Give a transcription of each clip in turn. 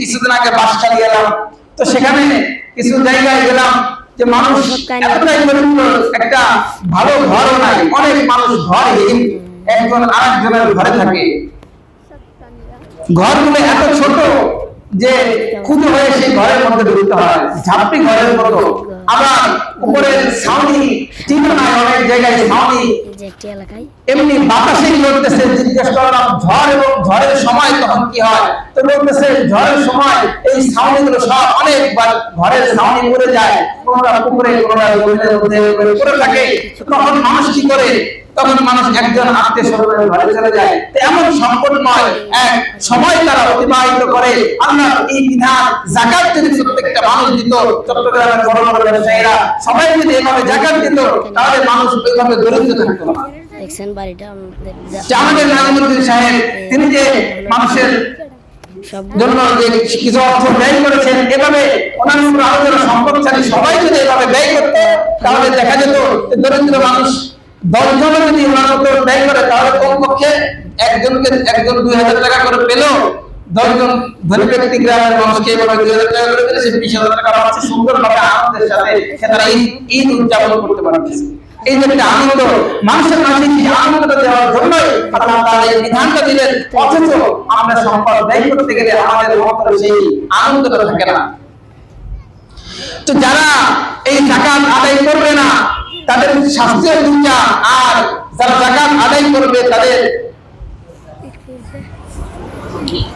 কিছুদিন আগে বাসখালী গেলাম। তো সেখানে কিছু জায়গায় গেলাম যে মানুষ এতটাই একটা ভালো ঘরও নাই। অনেক মানুষ ঘরহীন। একজন আরেকজনের ঘরে থাকে। ঘরগুলো এত ছোট যে ক্ষুদ্র হয়ে সেই ঘরের মধ্যে ঢুকতে হয়। ঝাপটি ঘরের মতো। আবার উপরে ছাউনি টিন নাই অনেক জায়গায় ছাউনি। এলাকায়। এমনি বাতাসে লড়তেছে জিজ্ঞেস করলাম ঝড় এবং ঝড়ের সময় তখন কি হয়? তো বলতেছে ঝড়ের সময় এই ছাউনি গুলো সব অনেকবার ঘরের ছাউনি পড়ে যায়। কোনটা পুকুরে কোনটা থাকে। তখন মানুষ কি করে? তখন মানুষ একজন আত্মীয় স্বজনের ঘরে চলে যায়। এমন সংকটময় এক সময় তারা অতিবাহিত করে। আল্লাহ এই বিধান জাকাত যদি প্রত্যেকটা মানুষ দিত চট্টগ্রামের বড় বড় ব্যবসায়ীরা সবাই যদি এভাবে জাকাত দিত তাহলে মানুষ ওইভাবে দরিদ্র থাকতো না। দেখছেন বাড়িটা আমাদের যে সাহেব তিনি যে মানুষের জন্য যে কিছু অর্থ ব্যয় করেছেন এভাবে ওনার উপর সম্পদশালী সবাই যদি এভাবে ব্যয় করত তাহলে দেখা যেত দরিদ্র মানুষ দশজন যদি ওনার উপর ব্যয় করে তাহলে কমপক্ষে একজনকে একজন দুই হাজার টাকা করে পেল দশজন ধনী ব্যক্তি গ্রামের মানুষকে এভাবে দুই হাজার টাকা করে দিলে সে বিশ হাজার টাকা সুন্দরভাবে আনন্দের সাথে তারা ঈদ ঈদ উদযাপন করতে পারতেছে। এই যে একটা আনন্দ, মানুষের মাঝে এই আনন্দটা দেওয়ার জন্যই আল্লাহ তাআলা এই বিধানটা দিলেন। অথচ আমরা সম্পদ ব্যয় করতে গেলে আমাদের মধ্যে সেই আনন্দটা থাকে না। তো যারা এই জাকাত আদায় করবে না, তাদের শাস্তিও দুইটা আর যারা জাকাত আদায় করবে, তাদের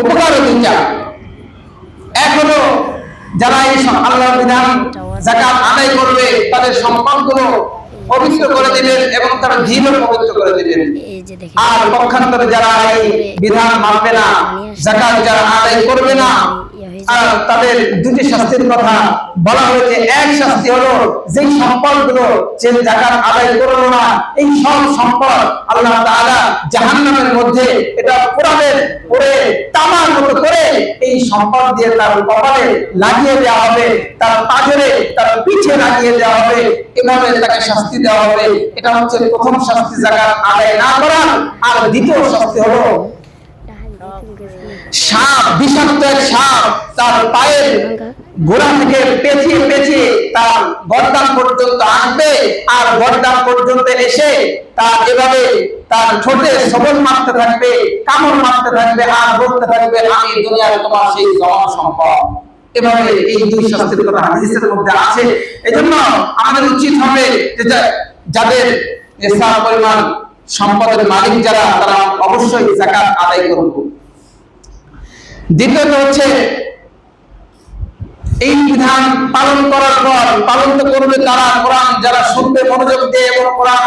উপকারও দুইটা এক হলো, যারা এই আল্লাহর বিধান, জাকাত আদায় করবে, তাদের সম্পদগুলো পবিত্র করে দিবেন এবং তারা জীবন পবিত্র করে দিবেন আর পক্ষান্তরে যারা এই বিধান মানবে না জাকাত যারা আদায় করবে না আর তাদের দুটি শাস্তির কথা বলা হয়েছে। এক শাস্তি হলো যেই সম্পদগুলো যে জাকাত আদায় করল না এই সব সম্পদ আল্লাহ তাআলা জাহান্নামের মধ্যে এটা পোড়াবেন পরে তামার মতো করে এই সম্পদ দিয়ে তার কপালে লাগিয়ে দেওয়া হবে, তার পাজরে তার পিঠে লাগিয়ে দেওয়া হবে, এভাবে তাকে শাস্তি দেওয়া হবে। এটা হচ্ছে প্রথম শাস্তি জাকাত আদায় না করা। আর দ্বিতীয় শাস্তি হলো সাপ, বিষাক্ত সাপ, তার পায়ের গোড়া থেকে পেঁচিয়ে পেঁচিয়ে তার গরদান পর্যন্ত আসবে। আর গরদান পর্যন্ত এসে তার এভাবে তার ঠোঁটে সবল মারতে থাকবে, কামড় মারতে থাকবে আর বলতে থাকবে, আমি দুনিয়ার তোমার সেই জমা সম্পদ এভাবে এই দুই শাস্তির কথা হাদিসের মধ্যে আছে। এজন্য আমাদের উচিত হবে যে যাদের পরিমাণ, সম্পদের মালিক যারা, তারা অবশ্যই জাকাত আদায় করবে দ্বিতীয়ত হচ্ছে, এই বিধান পালন করার পর, পালন তো করবে তারা, কোরআন যারা শুনবে, মনোযোগ দিয়ে এবং কোরআন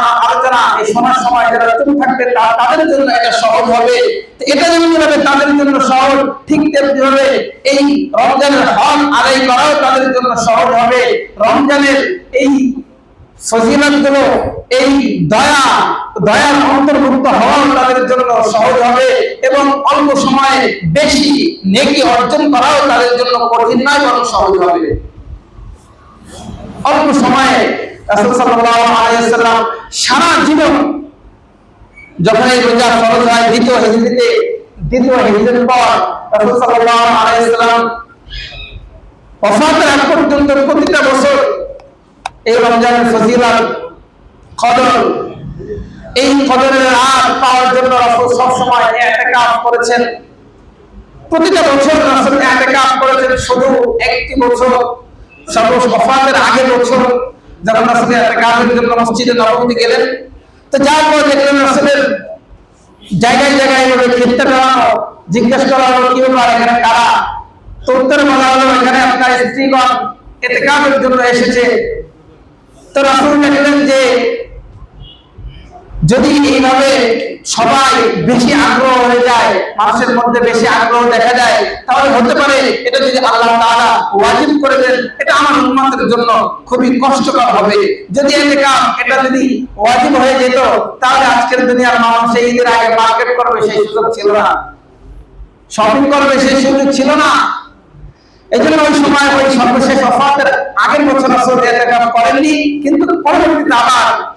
অন্তর্ভুক্ত হওয়াও তাদের জন্য সহজ হবে এবং অল্প সময়ে বেশি নেকি অর্জন করাও তাদের জন্য কঠিন নয়, বরং সহজ হবে। অল্প সময়ে রাসূল সারা জীবন যখন এই রোজা ফরজ হয়, দ্বিতীয় হিজরিতে, দ্বিতীয় হিজরির পর রাসূল সাল্লাল্লাহু আলাইহি ওয়াসাল্লাম ওফাতের আগ পর্যন্ত প্রতিটা বছর এই রমজানের ফজিলত, কদর, এই কদরের রাত পাওয়ার জন্য রাসূল সব সময় ইতিকাফ করেছেন। প্রতিটা বছর রাসূল ইতিকাফ করেছেন শুধু একটি বছর সর্ব ওফাতের আগে বছর। যখন একটা কাজের জন্য মসজিদে নবমীতে গেলেন, তো যার পর দেখলেন রাসূলের জায়গায় জায়গায় এভাবে ক্ষেত্রে দেওয়া জিজ্ঞেস করা হলো, কি ব্যাপার, এখানে কারা? তো উত্তর বলা হলো, এখানে আপনার স্ত্রীগণ এতেকাফের জন্য এসেছে। তো রাসুল দেখলেন যে যদি এইভাবে সবাই বেশি আগ্রহ হয়ে যায়, মানুষের মধ্যে বেশি আগ্রহ দেখা যায়, তাহলে হতে পারে এটা যদি আল্লাহ তাআলা ওয়াজিব করে দেন, এটা আমার উম্মতের জন্য খুবই কষ্টকর হবে। যদি এটা কাম এটা যদি ওয়াজিব হয়ে যেত, তাহলে আজকের দুনিয়ার মানুষ ঈদের আগে মার্কেট করবে, সেই সুযোগ ছিল না। শপিং করবে, সেই সুযোগ ছিল না। এই জন্য ওই সময় ওই সর্বশেষ অফাতের আগের বছর করেননি, কিন্তু পরবর্তীতে আবার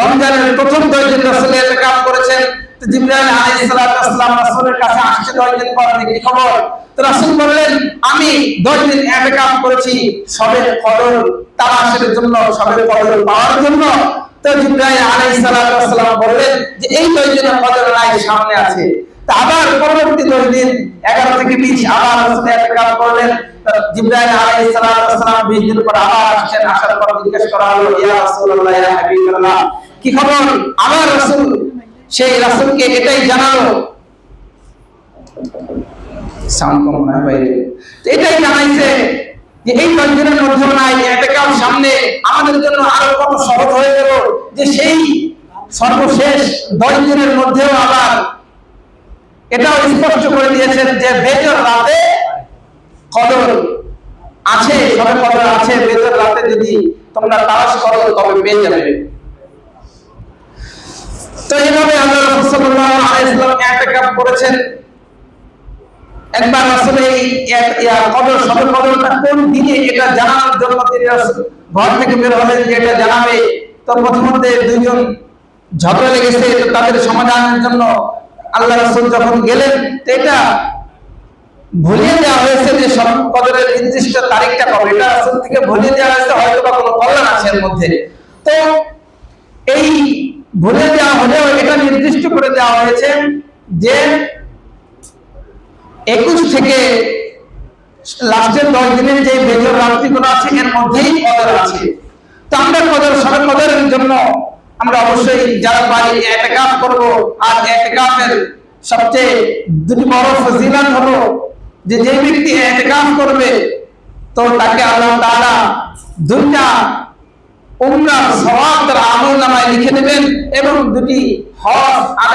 রমজানের প্রথম দশ দিন রাসূল ইতিকাফ করেছেন। জিবরাইল রাসূলের কাছে আসছে দেখি খবর। তো রাসূল বললেন, আমি করেছি জন্য পাওয়ার জন্য। তো জিবরাইল বললেন যে, এই সামনে আছে। আবার পরবর্তী দশ দিন থেকে বিশ, আবার রাসূল ইতিকাফ করলেন। জিবরাইল দিন পর আবার আসছেন, আসার পর জিজ্ঞেস করা হলো, ইয়া রাসূলুল্লাহ, ইয়া কি খবর? আবার রাসূল। সেই রাসূলকে এটাই জানালো। এটাই জানাইছে যে এই মধ্যে নাই এতেকাল সামনে আমাদের জন্য আরও কত সহজ হয়ে গেল যে সেই সর্বশেষ দশ মধ্যেও আবার এটাও স্পষ্ট করে দিয়েছেন যে বেজর রাতে কদর আছে, সবে কদর আছে, বেজর রাতে যদি তোমরা তালাশ করো, তবে পেয়ে যাবে তো এইভাবে আল্লাহ করেছেন। আসলে কোন এটা বের যে এটা জানাবে। দুইজন ঝগড়া লেগেছে তাদের সমাধানের জন্য আল্লাহ রাসূল যখন গেলেন এটা ভুলিয়ে দেওয়া হয়েছে যে সব কদরের নির্দিষ্ট তারিখটা কবে। এটা রাসূল থেকে ভুলিয়ে দেওয়া হয়েছে হয়তো বা কোনো কল্যাণ আছে এর মধ্যে। তো এই ভুলে দেওয়া হলেও এটা নির্দিষ্ট করে দেওয়া হয়েছে যে একুশ থেকে লাস্টের দশ দিনের যে বেজর রাত্রিগুলো আছে, এর মধ্যেই কদর আছে। তো আমরা কদর সবে কদরের জন্য আমরা অবশ্যই যারা বাড়ি এতেকাফ করব, আর এতেকাফের সবচেয়ে দুটি বড় ফজিলত হলো যে যে ব্যক্তি এতেকাফ করবে, তো তাকে আল্লাহ তাআলা দুইটা তার এবং দুটি হজ তার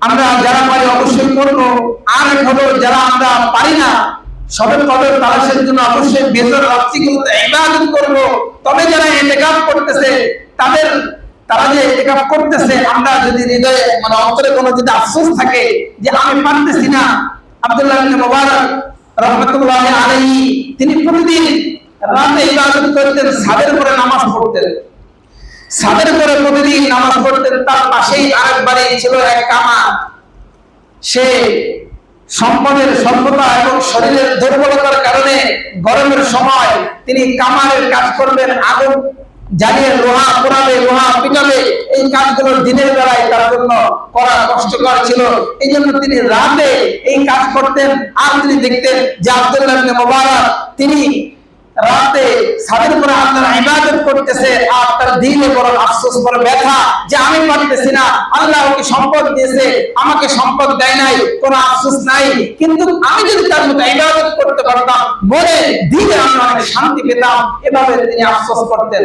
আমরা যারা পারি অবশ্যই করব, আর এক হলো যারা আমরা পারি না সবে কদর তালাশের জন্য অবশ্যই বেতর রাত্রিগুলোতে ইবাদত করব। তবে যারা এতেকাম করতেছে, তাদের তারা যে এতেকাম করতেছে, আমরা যদি হৃদয়ে মানে অন্তরে কোনো যদি আফসোস থাকে যে আমি পারতেছি না, আব্দুল্লাহ মুবারক রহমাতুল্লাহ আলাইহি, তিনি প্রতিদিন রাতে ইবাদত করতেন, ছাদের উপরে নামাজ পড়তেন। ছাদের উপরে প্রতিদিন নামাজ পড়তেন, তার পাশেই আরেক বাড়ি ছিল, এক কামা। সে সম্পদের স্বল্পতা এবং শরীরের দুর্বলতার কারণে গরমের সময় তিনি কামারের কাজ করবেন, আগুন জ্বালিয়ে লোহা পোড়াবে, লোহা পিটাবে, এই কাজগুলো দিনের বেলায় তার জন্য করা কষ্টকর ছিল। এই জন্য তিনি রাতে এই কাজ করতেন। আর তিনি দেখতেন যে আব্দুল্লাহ মুবারক, তিনি রাতে উপরে ইবাদত করতেছে বড় আফসোস, বড় ব্যথা যে আমি পারতেছি না। আল্লাহ ওকে সম্পদ দিয়েছে, আমাকে সম্পদ দেয় নাই, কোনো আফসোস নাই। কিন্তু আমি যদি তার মতো ইবাদত করতে পারতাম মনে দিলে আমি অনেক শান্তি পেতাম। এভাবে তিনি আফসোস করতেন।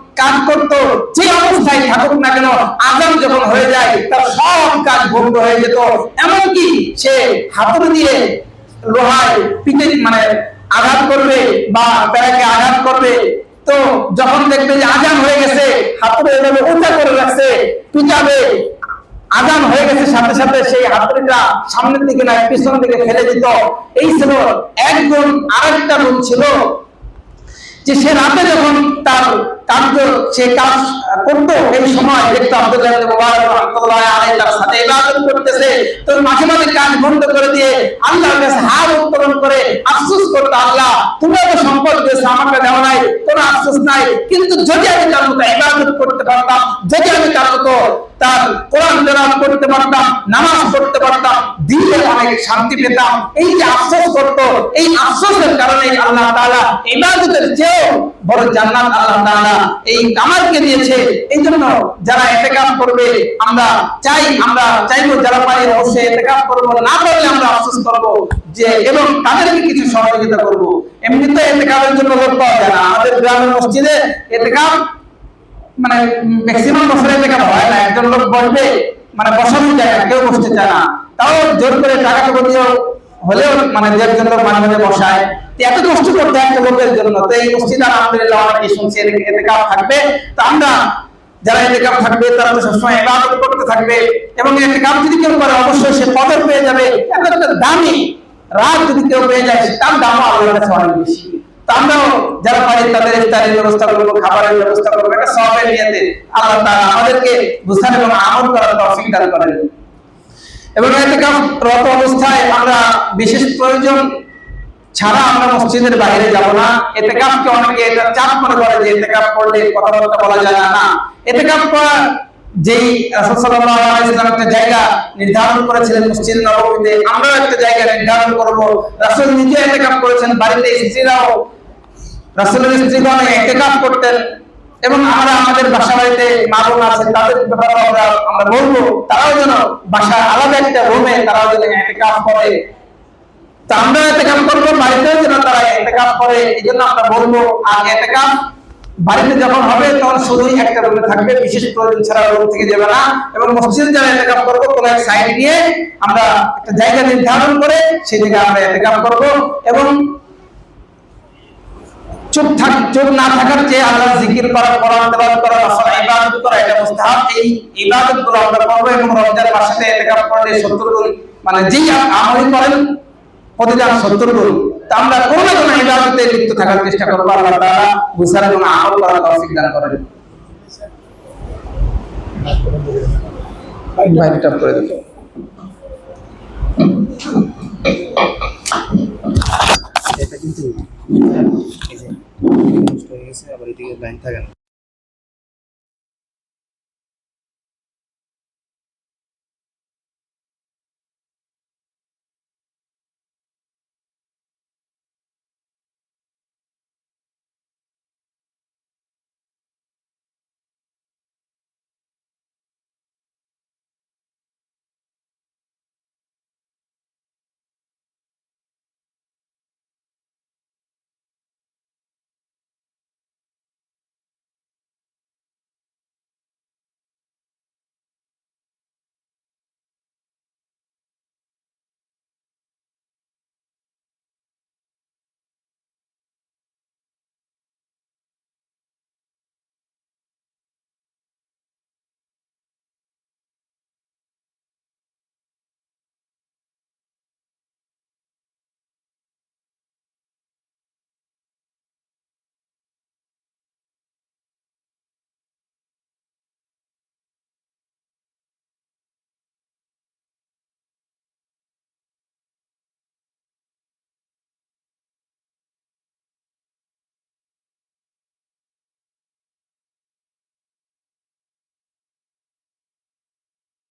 কাজ করতো, যে অবস্থায় থাকুক না কেন আজান যখন হয়ে যায়, তার সব কাজ বন্ধ হয়ে যেত। এমনকি সে হাতুড়ি দিয়ে লোহায় পিঠে মানে আঘাত করবে বা প্যারাকে আঘাত করবে। তো যখন দেখবে যে আজান হয়ে গেছে, হাতুড়ি এভাবে উঁচা করে রাখছে, পিটাবে, আজান হয়ে গেছে সাথে সাথে সেই হাতুড়িটা সামনের দিকে না পিছন দিকে ফেলে দিত। এই ছিল একজন আরেকটা গুণ ছিল যে সে রাতে যখন তার কার্য, সে কাজ করতো, এই সময় দেখতো আব্দুল্লাহ তার সাথে ইবাদত করতেছে। তো মাঝে মাঝে কাজ বন্ধ করে দিয়ে আল্লাহর কাছে হাত উত্তোলন করে আফসোস করতো আল্লাহ। তুমি তো সম্পদ দিয়েছ আমাকে দেওয়া নাই, কোনো আফসোস নাই। কিন্তু যদি আমি তার মতো ইবাদত করতে পারতাম, যদি আমি তার মতো তার কোরআন তেলাওয়াত করতে পারতাম, নামাজ পড়তে পারতাম দিলে অনেক শান্তি পেতাম, এই যে আফসোস করতো, এই আফসোসের কারণে আল্লাহ তাআলা ইবাদতের চেয়েও বড় জান্নাত আল্লাহ তাআলা এই কামালকে দিয়েছে। এই জন্য যারা ইতিকাফ করবে, আমরা চাই, আমরা চাইব যারা পারি অবশ্যই ইতিকাফ করব, না পারলে আমরা আফসোস করব। যে এবং তাদেরকে কিছু সহযোগিতা করব। এমনিতে ইতিকাফের জন্য লোক পাওয়া যায় না। আমাদের গ্রামের মসজিদে ইতিকাফ মানে ম্যাক্সিমাম বছরে থেকে হয় না। একজন লোক বসবে মানে বসানো যায় না কেউ বসতে চায় না। তাও জোর করে টাকা টাকা দিয়েও হলেও মানে দু একজন লোক মাঝে মাঝে বসায়। তো এত কষ্ট করতে হয় একটা লোকের জন্য। তো এই মসজিদ আলহামদুলিল্লাহ অনেকে শুনছি এতে- এতে কাপ থাকবে। তো আমরা যারা এতে কাপ থাকবে তারা তো সবসময় ইবাদত করতে থাকবে। এবং এতে কাপ যদি কেউ করে অবশ্যই সে কদর পেয়ে যাবে। এত দামি। রাত যদি কেউ পেয়ে যায় তার দামও আল্লাহর কাছে অনেক বেশি। যারা তাদের ইফতারের ব্যবস্থা করব খাবারের ব্যবস্থা করব এটা আল্লাহ তাআলা আমাদেরকে বুঝান এবং আমল করার তৌফিক দান করেন। এবং রত অবস্থায় আমরা বিশেষ প্রয়োজন ছাড়া আমরা মসজিদের বাইরে যাব না। এতেকাফকে অনেকে এটা চাপ মনে করে যে এতেকাফ করলে কথাবার্তা বলা যায় না। না এতেকাফ করা যেই একটা জায়গা নির্ধারণ করেছিলেন মসজিদ নববীতে আমরাও একটা জায়গা নির্ধারণ করব। রাসূল নিজে এতেকাফ করেছেন, বাড়িতে স্ত্রীরাও, রাসূলের স্ত্রীগণ ইতিকাফ করতেন এবং আমরা আমাদের বাসা বাড়িতে মা আছে, তাদের ব্যাপারে আমরা আমরা বলব, তারাও যেন বাসা আলাদা একটা রুমে তারাও যেন ইতিকাফ করে। তো আমরা ইতিকাফ করব, বাড়িতেও যেন তারা ইতিকাফ করে এই জন্য আমরা বলব, আর ইতিকাফ বাড়িতে যখন হবে, তখন শুধুই একটা রুমে থাকবে। বিশেষ প্রয়োজন ছাড়া রুম থেকে যাবে না। এবং মসজিদ যারা ইতিকাফ করব, কোনো এক সাইড নিয়ে আমরা একটা জায়গা নির্ধারণ করে সেই জায়গায় আমরা করব। এবং চুপ থাক, চুপ না থাকার চেয়ে আল্লাহ জিকির করা, কোরআন তেলাওয়াত করা রাসূল ইবাদত করা, এটা মুস্তাহাব। এই আমরা করব এবং রমজান মাসে ইতিকাফ করলে 70 গুণ মানে যেই আমল করেন প্রতিদান 70 গুণ আমরা কোনো না কোনো ইবাদতে লিপ্ত থাকার চেষ্টা করব আল্লাহ তাআলা বুঝার এবং আমল করার তৌফিক দান করেন এটা কিন্তু হয়ে আবার এদিকে লাইন থাকে না